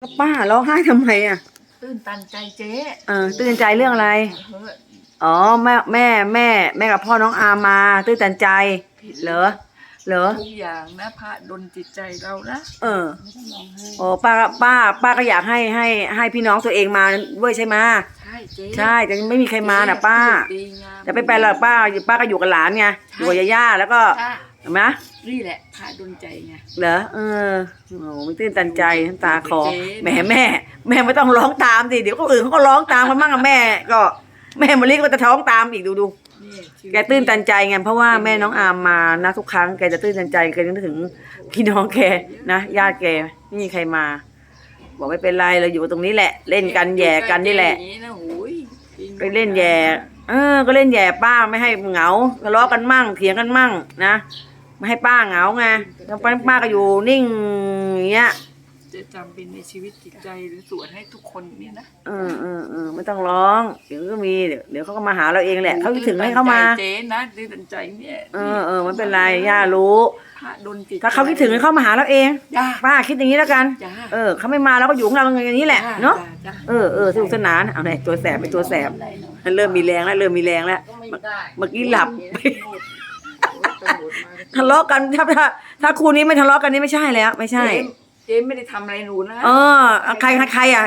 แล้วป้าร้องไห้ทำไมอะตื้นตันใจเจ๊เออตื่นใจเรื่องอะไร เฮ้ยอ๋อแม่แม่แม่แม่กับพ่อน้องอามา ตื่นตันใจ เหรอเหรอทุกอย่างนะพระดลจิตใจเรานะเออโอ้ป้าป้า ป้าก็อยากให้ให้ให้พี่น้องตัวเองมาด้วยใช่ไหมใช่เจ๊ใช่แต่ไม่มีใครมาน่ะ ป้าดีงามจะไปไปหรอกป้าอยู่ป้าก็อยู่กับหลานไงอยู่กับย่าๆแล้วก็ ค่ะ เห็นไหมนี่แหละพระดลใจไง เหรอเออโอ้ไม่ตื่นตันใจน้ำตาคอเจ๊แหมแม่ แม่ไม่ต้องร้องตามสิเดี๋ยวคนอื่นเขาก็ร้องตามกันมั่งอะแม่ ก็แม่มาลิก็จะท้องตามอีกดูดูนี่ชีวิแกตื้นตันใจไงเพราะว่าแม่น้องอามมานะทุกครั้งแกจะตื้นตันใจแกจะนึกถึงพี่น้องแกนะญาติแกไม่มีใครมา บอกไม่เป็นไรเราอยู่ตรงนี้แหละ เล่นกันแย่กันนี่แหละ อย่างนี้นะโอ้ยไปเล่นแย่ เออ ก็เล่นแย่ป้าไม่ให้เหงาทะเลาะกันมั่งเถียงกันมั่งนะ ไม่ให้ป้าเหงาไงแล้วป้าก็อยู่นิ่งอย่างเงี้ยจะจำเป็นในชีวิตจิตใจหรือสวดให้ทุกคนเนี่ยนะเออเออเออไม่ต้องร้อง เดี๋ยวก็มีเดี๋ยวเดี๋ยวเขาก็มาหาเราเองแหละเขาคิดถึงให้เขามาตื้นตันใจเจ๊นะตื้นตันใจเนี่ยเออเออไม่เป็นไรย่ารู้พระดลจิตใจถ้าเขาคิดถึงให้เขามาหาเราเองจ้าป้าคิดอย่างนี้แล้วกันจ้าเออเขาไม่มาเราก็อยู่ของเราอย่างนี้แหละเนาะจ้จ้เออเออสนุกสนานเอาไหนตัวแสบเป็นตัวแสบเริ่มมีแรงแล้วเริ่มมีแรงแล้วเมื่อกี้หลับ ทะเลาะกันถ้าถ้าถ้าคู่นี้ไม่ทะเลาะกันนี่ไม่ใช่แล้ว ไม่ใช่ เจ๊ไม่ได้ทำอะไรหนูนะเออใครใครใครอะ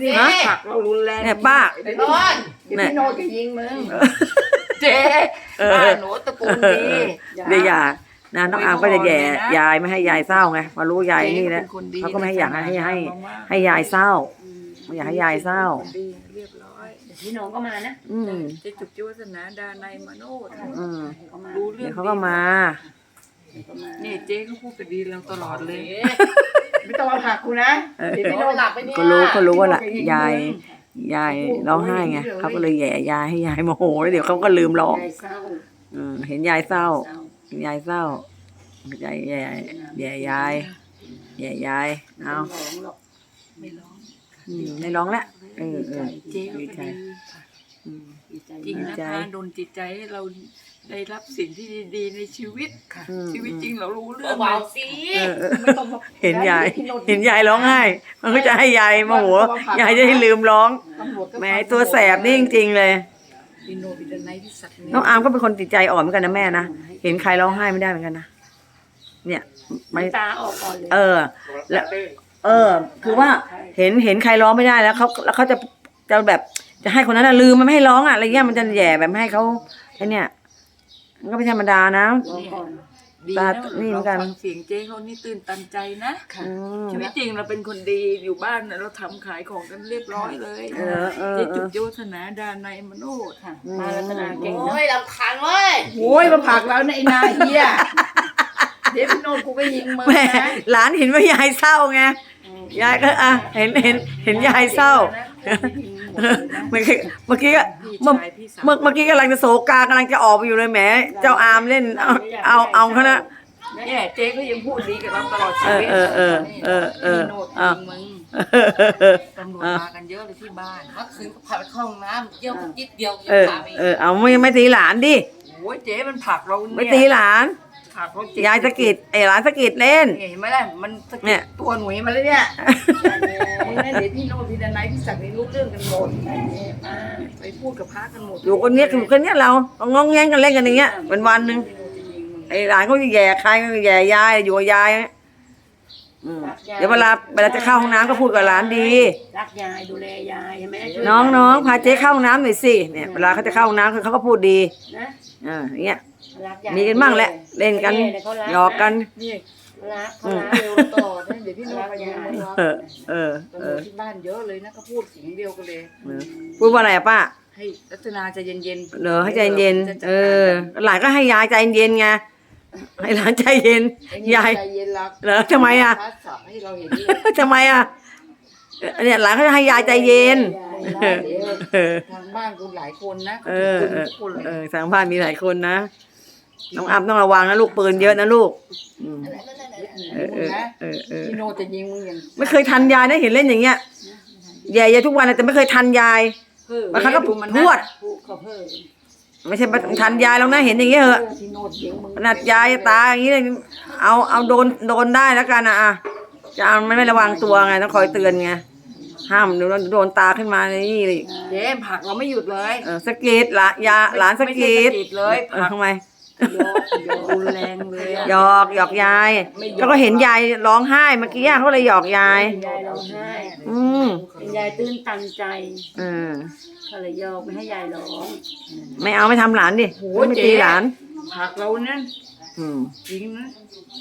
เนี่ยฮะ ผลักเรารุนแรงเนี่ยป้า ไอ้นอนเดี๋ยวพี่โนจะยิงมึงเจ๊เออป้าหนูตระกูลดี เดี๋ยวอย่านะน้องอามก็จะแย่ยายไม่ให้ยายเศร้าไงมารู้ยายนี่แล้วจ๊ป็คดีเขาก็ไม่ให้อยากให้ให้ให้มากๆให้ยายเศร้าไม่อยากให้ยายเศร้าคนดีเรียบร้อย พี่น้องก็มานะอืมเจ๊จุกจิวัฒนาดาในยมโนดอืมก็มารู้เรื่อเดี๋ยงวเขาก็มานี่เจ๊เขาพูดกันดีเราตลอดเลย ไม่ต้องมาผลักกูนะเออ เดี๋ยวพี่โนหลับไปเนี่ยก็รู้ก็รู้ว่าละยายยายร้องไห้ไงเขาก็เลยแย่ยายให้ยายโมโหแล้วเดี๋ยวเขาก็ลืมร้องใจเศร้าอืมเห็นยายเศร้า เศร้าเห็นยายเศร้ายายแย่แย่ยายแย่ยายเอาไม่ร้องหรอกไม่ร้อง อืมไม่ร้องละเออเออเจ๊ก็ดีใจดีค่ะอืม ดีใจจริงมากนะใจ คะโดนจิตใจให้เราได้รับสิ่งที่ดีๆในชีวิต ค่ะอืมชีวิตจริงเรารู้เรื่องเบาเลยๆสิเออเออไม่ต้องมาเห็นยายเห็นยายร้องไห้ มันก็จะให้ยายโมโหยายจะให้ลืมร้องตำรวจก็แหม้ตัวแสบนี่จริงๆเลย อินโนบิดไนที่สัตว์เนี่ยน้องอาร์มก็เป็นคนจิตใจอ่อนเหมือนกันนะแม่นะ เห็นใครร้องไห้ไม่ได้เหมือนกันนะ เนี่ยไม่น้ำตาออกก่อนเลย เออ แล้ว เออ คือว่าเห็นเห็นใครร้องไม่ได้แล้วเขาแล้วเขาจะจะแบบจะให้คนนั้นน่ะลืมมันไม่ให้ร้องอะอะไรเงี้ยมันจะแย่แบบไม่ให้เขาไอ้เนี่ยมันก็ไม่ธรรมดานะร้องก่อนดีตานะนี่เหมืเราอนกัน ฟังเสียงเจ๊เขานี่ตื่นตันใจนะ ค่ะ อืม ชีวิตจริงเราเป็นคนดีอยู่บ้านน่ะเราทำขายของกันเรียบร้อยเลยเออเออเจ๊เอจุอกจิวัฒนาดาในยมโนดค่ะอืมมารัตนาเก่งโอ้นะยลำคาญเว้ยโอ้ยมาผลักเราในยไอ้นาเฮียเดี๋ยวพี่โนกูก็ยิงมึงแม่นะหลานเห็นว่ายายเศร้าไง ยายก็อะเห็นเห็นเห็นยายเศร้าเมื่อกี้เมื่อกี้ก็พี่เมื่อชายพี่สาวเมื่อเมื่อกี้กำลังจะโศกากำลังจะออกไปอยู่เลยแหมเจ้าอามเล่นเอาเอาเอาเขานะเนี่ยเจ๊ก็ยังพูดดีกับเราตลอดชีวิตเออเออเออเออพี่โนดอะยิงมึงตำรวจมากันเยอะเลยที่บ้านเมื่อคืนก็พาไปเข้าห้องน้ำเยี่ยวนิดเดียวยังเออพาไปเออเอาไม่ไม่ตีหลานดิโอ้ยเจ๊มันผลักเราไม่เนี่ยตีหลาน ผลักเราเจ๊ยายสะกิดไอ้หลานสะกิดเล่น เห็นไหมล่ะมันสะเนี่กิยดตัวหนุ่ยมาแล้วเนี่ยนี่นะเดี๋ยวพี่โนดพี่ดนายพี่ศักดิ์นี่รู้เรื่องกันหมดไปพูดกับพระกันหมดอยู่คนเนี้ยอยู่คนเนี้ยเราเอางองแงงกันเล่นกันอย่างเงี้ยเป็นวันหนึ่งพี่โนดจะยิงมึงไอ้หลานเขาจะแย่ใครก็แย่ยายอยู่กับยายอืมเดี๋ยวเวลาเวลาจะเข้าห้องน้ำก็พูดกับหลานดี รักยายดูแลยายใช่ไหมช่วยน้องน้องยายพาเจ๊เข้าห้องน้ำหน่อยสิเนี่ยเวลาเขาจะเข้าห้องน้ำเขาก็พูดดีนะอ่าอย่างเงี้ย รักยายมีกันบ้างแหละเล่นกันเดี๋ยวเขารัหยอกกัน นี่รักเขาอืมรักเร็วต่อนะเดี๋ยวพี่โนดไปยิงมึงเออเออตำเอรวอจที่บ้านเยอะเลยนะก็พูดเสียงเดียวกันเลยเออพูดว่าอะไรอะป้าให้รัตนาใจเย็นๆเหรอให้ใจเย็นจะจัดเอการอหลานก็ให้ยายใจเย็นไงให้หลานใจเย็นไอ้นี่ยายใจเย็นรักเหรอทำไมอะพระสับให้เราเห็นเลยทำไมอะเนี่ยหลานเขาจะให้ยายใจเย็นเออเออทางบ้านกูหลายคนนะเออคนเออทุกคนเลยเออทางบ้านมีหลายคนนะ น้องอัพต้องระวังนะลูกปืนเยอะนะลูกอืมเออเออนะเออเออพี่โนจะยิงมึงอย่างไม่เคยทันยายนะเห็นเล่นอย่างเงี้ยแย่ๆทุกวันนะแต่ไม่เคยทันยายเฮ้อบางครั้งก็ดูมันพรวด พูดเขาเพิ่มไม่ใช่ทันยายแล้วนะเห็นอย่างเงี้ยเหอะ พี่โนยิงมึงขนาดยายตาอย่างงี้เลยเอาเอาโดนโดนได้แล้วกันนะอะจะเอาไม่ไม่ระวังตัวไงต้องคอยเตือนไงห้ามโดนโดนตาขึ้นมานี่เลยเจ๊ผักเราไม่หยุดเลย เออสะกิดละยาหลานสะกิดไม่ใช่สะกิดเลยเออทำไม โยกโยกรุนแรงเลยอะ หยอกหยอกยาย ไม่หยอก แล้วก็เห็นยายร้องไห้เมื่อกี้เขาเลยหยอกยายยายร้องไห้อืมเป็นยายตื้นตันใจเออเขาเลยยอมไม่ให้ยายร้อง ไม่เอาไม่ทำหลานดิไม่ตีหลาน ผักเรานั่นอืมจริงนะ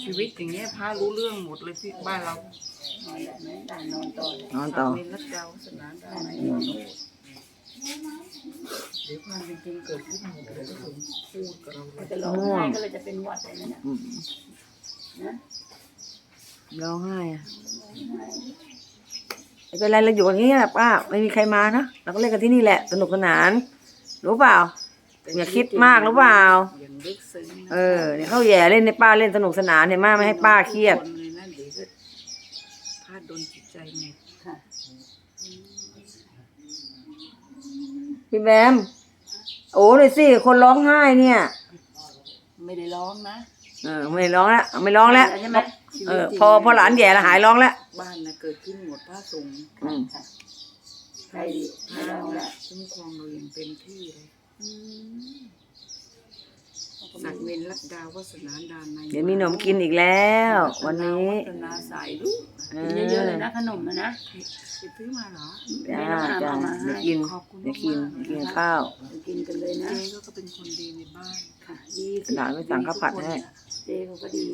ชีวิตอย่างเงี้ยพระรู้เรื่องหมดเลยที่บ้านเรานอนได้ไหมได้นอนต่อเลยนอนต่อมีรัตดาวสนานได้ไหม เดี๋ยวความเป็นจริงเกิดขึ้นหมดเลยก็ถึงพูดกับเราเลเขายจะร้องไห้ก็เลยจะเป็นหวัดอะไรเนี่ยอืมนะร้องไห้อะไม่เป็นไรเราอยู่อย่างนี้แหละป้าไม่มีใครมานะเราก็เล่นกันที่นี่แหละ สนุกสนาน รู้เปล่า อย่าคิดมากรู้เปล่า อย่างลึกซึ้งนะเออเนี่ยเขาแย่เล่นในป้าเล่นสนุกสนานเห็นไหมไม่ให้ป้าเครียดนเลยนั่นเดี๋ยวก็พลาดโดนจิตใจไงค่ พี่แบม โอ้เลยสิคนร้องไห้เนี่ย ไม่ได้ร้องนะเออไม่ร้องแล้วไม่ร้องแล้วใช่ไหมเออพอพอหลานแย่แล้วหายร้องแล้วบ้านนะเกิดขึ้นหมดพระสงฆ์อืมค่ะใครไม่ร้องละคุ้มครองเราอย่างเต็มที่เลยสักเวนรัตดาวัฒนาดานในเดี๋ยวมีขนมกินอีกแล้ว วันนี้วัฒนาสายลูก เอกินเยอะๆเลยนะขนมอะนะไปซื้อมาเหรอจ้าจ้าเดี๋ยวกินเดี๋ยวกินเดี๋ยวกินข้าวกินกันเลยนะเจ๊ก็เป็นคนดีในบ้านค่ะดีสิหลานไปสั่งข้าวผัดให้เจ๊เขาก็ดี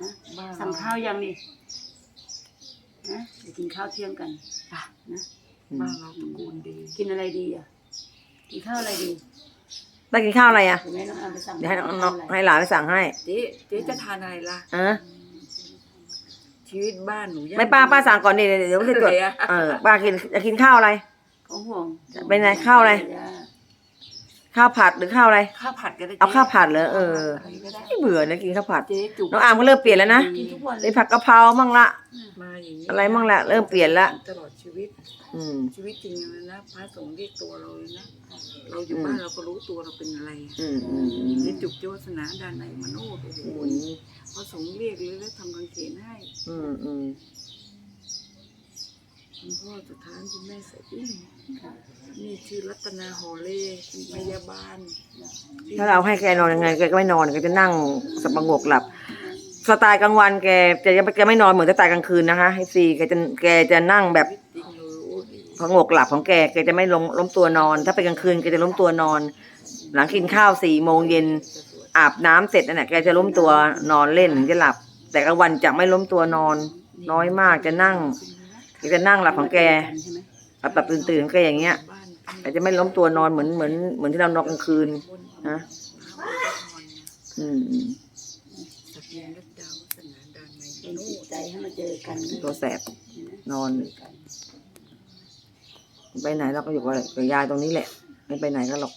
นะบ้านสั่งข้าวยังนี่นะเดี๋ยวกินข้าวเที่ยงกันนะบ้านเราตระกูลดีกินอะไรดีอะกินข้าวอะไรดีได้กินข้าวอะไรอะเดี๋ยวแม่น้องอามไปสั่งเดี๋ยวให้น้องน้องข้าวอะไรให้หลานไปสั่งให้เจ๊เจ๊จะทานอะไรล่ะอะ ชีวิตบ้านหนูยกไม่ป้าป้าสั่งก่อนดิเดี๋ยวเดี๋ยวจะตรวจอะไรอะเออป้ากินจะกินข้าวอะไร เขาห่วงเป็นไงข้าวอะไร ข้าวผัดหรือข้าวอะไร ข้าวผัดก็ได้เอาข้าวผัดเหรอเออะไรก็ได้ไม่เบื่อนะกินข้าวผัดเจ๊จุกน้องอามก็เริ่มเปลี่ยนแล้วนะกินทุกวันเลได้ยผัดกะเพรามั่งละ มาอย่างนี้อะไรมั่งละเริ่มเปลี่ยนละ ตลอดชีวิต อืมชีวิตจริงเลยนะพระสงฆ์เรียกตัวเราเลยนะ เราอยู่อืมบ้านเราก็รู้ตัวเราเป็นอะไรอืมอืมอืมเจ๊จุกโยศนาดานในมโนดโอ้โหอืมพระสงฆ์เรียกเลยแล้วทำกางเขนให้อืมอืมคุณพ่อสุดท้ายคุณแม่ใส่อิ่มนี่ชื่อรัตนาฮอเล่เป็นพยาบาล ถ้าเราให้แกนอนยังไงแกก็ไม่นอนแกจะนั่งสบงกหลับสไตล์กลางวันแกจะแกไม่นอนเหมือนสไตล์กลางคืนนะคะให้ซีแกจะแกจะนั่งแบบ พงกหลับของแกแกจะไม่ล้มล้มตัวนอน ถ้าเป็นกลางคืนแกจะล้มตัวนอน หลังกินข้าวสี่โมงเย็นอาบน้ำเสร็จนั่นแหละแกจะล้มตัวนอนเล่นถึงจะหลับ แต่กลางวันจะไม่ล้มตัวนอน น้อยมากจะนั่งแกจะนั่งหลับของแกใช่ไหมหลับแบบตื่นๆของแกอย่างเงี้ยบ้านแกจะไม่ล้มตัวนอนเหมือนเหมือนเหมือนที่เรานอนกลางคืนนะอืมอืมสักเรียนรัตดาวัฒนาดานในเป็นมโนจิตดใจให้มาเจอกันตัวแสบนอน ไปไหนเราก็อยู่กับยายตรงนี้แหละ ไม่ไปไหนก็หรอก